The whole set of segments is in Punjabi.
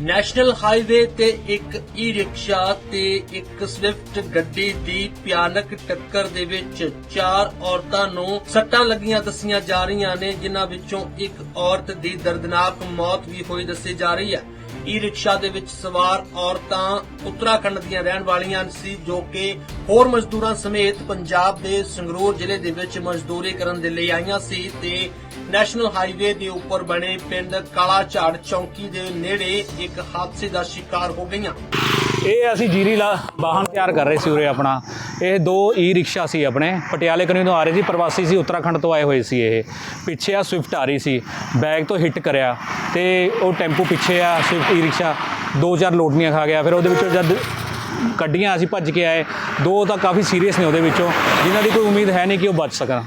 ਨੈਸ਼ਨਲ ਹਾਈਵੇ ਤੇ ਇੱਕ ਈ ਰਿਕਸ਼ਾ ਤੇ ਇੱਕ ਸਵਿਫਟ ਗੱਡੀ ਦੀ ਭਿਆਨਕ ਟੱਕਰ ਦੇ ਵਿੱਚ ਚਾਰ ਔਰਤਾਂ ਨੂੰ ਸੱਟਾਂ ਲੱਗੀਆਂ ਦੱਸੀਆਂ ਜਾ ਰਹੀਆਂ ਨੇ, ਜਿਨ੍ਹਾਂ ਵਿੱਚੋਂ ਇੱਕ ਔਰਤ ਦੀ ਦਰਦਨਾਕ ਮੌਤ ਵੀ ਹੋਈ ਦੱਸੀ ਜਾ ਰਹੀ ਹੈ। ਈ ਰਿਕਸ਼ਾ ਦੇ ਵਿੱਚ ਸਵਾਰ ਔਰਤਾਂ ਉੱਤਰਾਖੰਡ ਦੀਆਂ ਰਹਿਣ ਵਾਲੀਆਂ ਸੀ, ਜੋ ਕਿ ਹੋਰ ਮਜ਼ਦੂਰਾਂ ਸਮੇਤ ਪੰਜਾਬ ਦੇ ਸੰਗਰੂਰ ਜ਼ਿਲ੍ਹੇ ਦੇ ਵਿੱਚ ਮਜ਼ਦੂਰੀ ਕਰਨ ਦੇ ਲਈ ਆਈਆਂ ਸੀ ਤੇ ਨੈਸ਼ਨਲ ਹਾਈਵੇ ਦੇ ਉੱਪਰ ਬਣੇ ਪਿੰਡ ਕਾਲਾ ਝਾੜ ਚੌਂਕੀ ਦੇ ਨੇੜੇ ਇੱਕ ਹਾਦਸੇ ਦਾ ਸ਼ਿਕਾਰ ਹੋ ਗਈਆਂ। ਇਹ ਅਸੀਂ ਜੀਰੀ ਲਾ, ਵਾਹਨ ਤਿਆਰ ਕਰ ਰਹੇ ਸੀ ਉਰੇ ਆਪਣਾ। ਇਹ ਦੋ ਈ ਰਿਕਸ਼ਾ ਸੀ ਆਪਣੇ। ਪਟਿਆਲੇ ਕਨੀ ਤੋਂ ਆ ਰਹੇ ਸੀ, ਪ੍ਰਵਾਸੀ ਸੀ, ਉੱਤਰਾਖੰਡ ਤੋਂ ਆਏ ਹੋਏ ਸੀ ਇਹ। ਪਿੱਛੇ ਆ ਸਵਿਫਟ ਆ ਰਹੀ ਸੀ। ਬੈਗ ਤੋਂ ਹਿੱਟ ਕਰਿਆ ਤੇ ਉਹ ਟੈਂਪੂ ਪਿੱਛੇ ਆ ਸਵਿਫਟ ਈ ਰਿਕਸ਼ਾ ਦੋ ਚਾਰ ਲੋਟਨੀਆਂ ਖਾ ਗਿਆ, ਫਿਰ ਉਹਦੇ ਵਿੱਚੋਂ ਜਦ ਕੱਢੀਆਂ ਅਸੀਂ ਭੱਜ ਕੇ ਆਏ। ਦੋ ਤਾਂ ਕਾਫੀ ਸੀਰੀਅਸ ਨੇ ਉਹਦੇ ਵਿੱਚੋਂ, ਜਿਨ੍ਹਾਂ ਦੀ ਕੋਈ ਉਮੀਦ ਹੈ ਨਹੀਂ ਕਿ ਉਹ ਬਚ ਸਕਣ।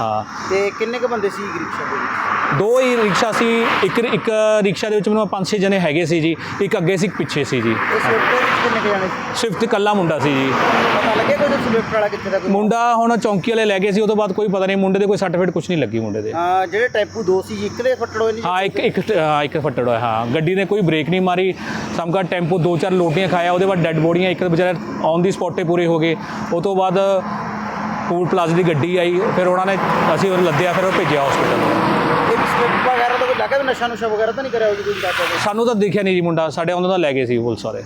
ਹਾਂ। ਤੇ ਕਿੰਨੇ ਕ ਬੰਦੇ ਸੀ ਈ ਰਿਕਸ਼ਾ ਦੇ ਵਿੱਚ? ਦੋ ਹੀ ਰਿਕਸ਼ਾ ਸੀ ਇੱਕ ਇੱਕ ਰਿਕਸ਼ਾ ਦੇ ਵਿੱਚ ਮੈਨੂੰ ਪੰਜ ਛੇ ਜਣੇ ਹੈਗੇ ਸੀ ਜੀ ਇੱਕ ਅੱਗੇ ਸੀ ਇੱਕ ਪਿੱਛੇ ਸੀ ਜੀ। ਇਸ ਸਵਿਫਟ ਦੇ ਵਿੱਚ ਕਿੰਨੇ ਕ ਜਾਣੇ ਸੀ? ਸਵਿਫਟ ਕੱਲਾ ਮੁੰਡਾ ਸੀ ਜੀ। ਪਤਾ ਲੱਗਿਆ ਕੋਈ ਸਵਿਫਟ ਵਾਲਾ ਕਿੱਥੇ ਦਾ ਕੋਈ ਮੁੰਡਾ ਹੁਣ ਚੌਂਕੀ ਵਾਲੇ ਲੈ ਗਏ ਸੀ ਉਹ ਤੋਂ ਬਾਅਦ ਕੋਈ ਪਤਾ ਨਹੀਂ ਮੁੰਡੇ ਦੇ ਕੋਈ ਸਰਟੀਫਿਕੇਟ ਕੁਝ ਨਹੀਂ ਲੱਗੀ ਮੁੰਡੇ ਦੇ। ਅਹ ਜਿਹੜੇ ਟੈਂਪੂ ਦੋ ਸੀ ਜੀ, ਇੱਕ ਦੇ ਫੱਟੜ ਹੋਏ ਨੇ ਜੀ? ਹਾਂ ਇੱਕ ਇੱਕ ਹਾਂ, ਇੱਕ ਫੱਟੜ ਹੋਇਆ ਹਾਂ। ਗੱਡੀ ਨੇ ਕੋਈ ਬ੍ਰੇਕ ਨਹੀਂ ਮਾਰੀ ਸਮਕਾ ਟੈਂਪੂ ਦੋ ਚਾਰ ਲੋਟੀਆਂ ਖਾਇਆ ਉਹਦੇ ਬਾਅਦ ਡੈੱਡ ਬੋਡੀਆਂ ਇੱਕ ਵਿਚਾਰੇ ਔਨ ਦੀ ਸਪੌਟ ਤੇ ਪੂਰੇ ਹੋ ਗਏ। ਉਹ ਤੋਂ ਬਾਅਦ ਪੂਲ ਪਲਾਜ਼ਾ ਦੀ ਗੱਡੀ ਆਈ ਫਿਰ ਉਹਨਾਂ ਨੇ ਅਸੀਂ ਉਹ ਲੱਦਿਆ ਫਿਰ ਉਹ ਭੇਜਿਆ ਹਸਪੀਟਲ ਇੱਕ ਸਵਿਫਟ ਵਗੈਰਾ ਦਾ ਕੋਈ ਲੱਗਾ ਵੀ ਨਸ਼ਾ ਨੁਸ਼ਾ ਵਗੈਰਾ ਤਾਂ ਨਹੀਂ ਕਰਿਆ ਹੋਈ ਕੋਈ ਸਾਨੂੰ ਤਾਂ ਦਿਖਿਆ ਨਹੀਂ ਜੀ ਮੁੰਡਾ ਸਾਡੇ ਉਹਨਾਂ ਦਾ ਲੈ ਗਏ ਸੀ ਪੁਲਿਸ ਵਾਲੇ।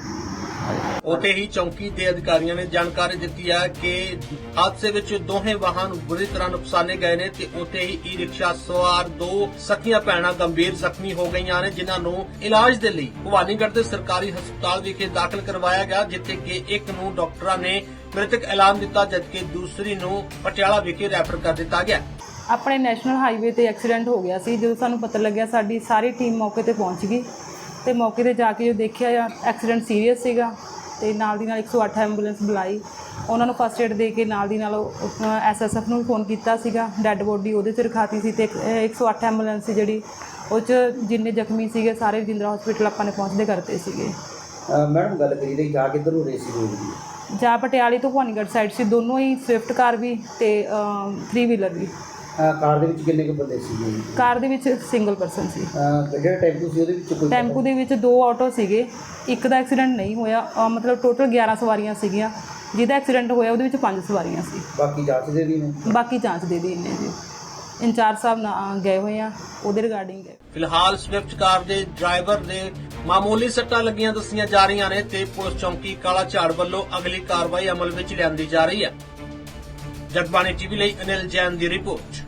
ਉੱਥੇ ਹੀ ਚੌਂਕੀ ਦੇ ਅਧਿਕਾਰੀਆਂ ਨੇ ਜਾਣਕਾਰੀ ਦਿੱਤੀ ਹੈ ਕਿ ਹਾਦਸੇ ਵਿੱਚ ਦੋਹੇ ਵਾਹਨ ਬੁਰੀ ਤਰ੍ਹਾਂ ਨੁਕਸਾਨੇ ਗਏ ਨੇ ਤੇ ਉੱਥੇ ਹੀ ਈ ਰਿਕਸ਼ਾ ਸਵਾਰ ਦੋ ਸਕੀਆਂ ਭੈਣਾਂ ਗੰਭੀਰ ਜ਼ਖਮੀ ਹੋ ਗਈਆਂ ਨੇ ਜਿਨ੍ਹਾਂ ਨੂੰ ਇਲਾਜ ਦੇ ਲਈ ਭਵਾਨੀਗੜ੍ਹ ਦੇ ਸਰਕਾਰੀ ਹਸਪਤਾਲ ਵਿਖੇ ਦਾਖਲ ਕਰਵਾਇਆ ਗਿਆ ਜਿੱਥੇ ਕਿ ਇੱਕ ਨੂੰ ਡਾਕਟਰਾਂ ਨੇ ਮ੍ਰਿਤਕ ਐਲਾਨ ਦਿੱਤਾ ਜਦਕਿ ਦੂਸਰੀ ਨੂੰ ਪਟਿਆਲਾ ਵਿਖੇ ਰੈਫਰ ਕਰ ਦਿੱਤਾ ਗਿਆ। ਆਪਣੇ ਨੈਸ਼ਨਲ ਹਾਈਵੇ ਤੇ ਐਕਸੀਡੈਂਟ ਹੋ ਗਿਆ ਸੀ ਜਦੋਂ ਸਾਨੂੰ ਪਤਾ ਲੱਗਿਆ ਸਾਡੀ ਸਾਰੀ ਟੀਮ ਮੌਕੇ ਤੇ ਪਹੁੰਚ ਗਈ। ਤੇ ਮੌਕੇ ਤੇ ਜਾ ਕੇ ਜੋ ਦੇਖਿਆ ਐਕਸੀਡੈਂਟ ਸੀਰੀਅਸ ਸੀਗਾ ਤੇ ਨਾਲ ਦੀ ਨਾਲ 108 ਐਂਬੂਲੈਂਸ ਬੁਲਾਈ। ਉਹਨਾਂ ਨੂੰ ਫਸਟ ਏਡ ਦੇ ਕੇ ਨਾਲ ਦੀ ਨਾਲ ਐਸਐਸਐਫ ਨੂੰ ਫੋਨ ਕੀਤਾ ਸੀਗਾ ਡੈੱਡ ਬੋਡੀ ਉਹਦੇ 'ਚ ਰਖਾਤੀ ਸੀ ਤੇ ਇੱਕ- ਅਹ 108 ਐਂਬੂਲੈਂਸ ਸੀ ਜਿਹੜੀ ਉਹ 'ਚ ਜਿੰਨੇ ਜ਼ਖਮੀ ਸੀਗੇ ਸਾਰੇ ਰਜਿੰਦਰਾ ਹਸਪੀਟਲ ਆਪਾਂ ਨੇ ਪਹੁੰਚਦੇ ਕਰਤੇ ਸੀਗੇ। ਮੈਡਮ ਗੱਲ ਕਰੀ ਰਹੀ ਜਾ ਕਿੱਧਰ ਨੂੰ ਰੇਸੀ ਹੋਈ ਜੀ ਜਾਂ ਪਟਿਆਲੇ ਤੋਂ ਭਵਾਨੀਗੜ੍ਹ ਸਾਈਡ ਸੀ ਦੋਨੋਂ ਹੀ ਸਵਿਫਟ ਕਾਰ ਵੀ ਤੇ 3 ਵੀਲਰ ਵੀ। ਕਾਰ ਦੇ ਵਿੱਚ ਕਿੰਨੇ ਕ ਬੰਦੇ ਸੀਗੇ? ਜੀ ਕਾਰ ਦੇ ਵਿੱਚ ਸਿੰਗਲ ਪਰਸਨ ਸੀ। ਅਹ ਜਿਹੜਾ ਟੈਂਪੂ ਸੀ ਉਹਦੇ ਵਿੱਚ ਕੋਈ ਟੈਂਪੂ ਦੇ ਵਿੱਚ ਦੋ ਆਟੋ ਸੀਗੇ। ਇੱਕ ਦਾ ਐਕਸੀਡੈਂਟ ਨਹੀਂ ਹੋਇਆ ਅਹ ਮਤਲਬ ਟੋਟਲ 11 ਸਵਾਰੀਆਂ ਸੀਗੀਆਂ। ਜਿਹਦਾ ਐਕਸੀਡੈਂਟ ਹੋਇਆ ਉਹਦੇ ਵਿੱਚ 5 ਸਵਾਰੀਆਂ ਸੀ। ਬਾਕੀ ਜਾਂਚ ਦੇ ਵੀ ਨੇ? ਬਾਕੀ ਜਾਂਚ ਦੇ ਦੀ ਇੰਨੇ ਜੀ। ਇੰਚਾਰਜ ਸਾਹਿਬ ਨਾ ਗਏ ਹੋਏ ਆ ਉਹਦੇ ਰਿਗਾਰਡਿੰਗ ਫਿਲਹਾਲ ਸਵਿਫਟ ਕਾਰ ਦੇ ਡਰਾਈਵਰ ਦੇ ਮਾਮੂਲੀ ਸੱਟਾਂ ਲੱਗੀਆਂ ਦੱਸੀਆਂ ਜਾ ਰਹੀਆਂ ਨੇ ਤੇ ਪੁਲਿਸ ਚੌਂਕੀ ਕਾਲਾ ਝਾੜ ਵੱਲੋਂ ਅਗਲੀ ਕਾਰਵਾਈ ਅਮਲ ਵਿੱਚ ਲਿਆਂਦੀ ਜਾ ਰਹੀ ਹੈ। ਜਗਬਾਣੀ ਟੀਵੀ ਲਈ ਅਨਿਲ ਜੈਨ ਦੀ ਰਿਪੋਰਟ।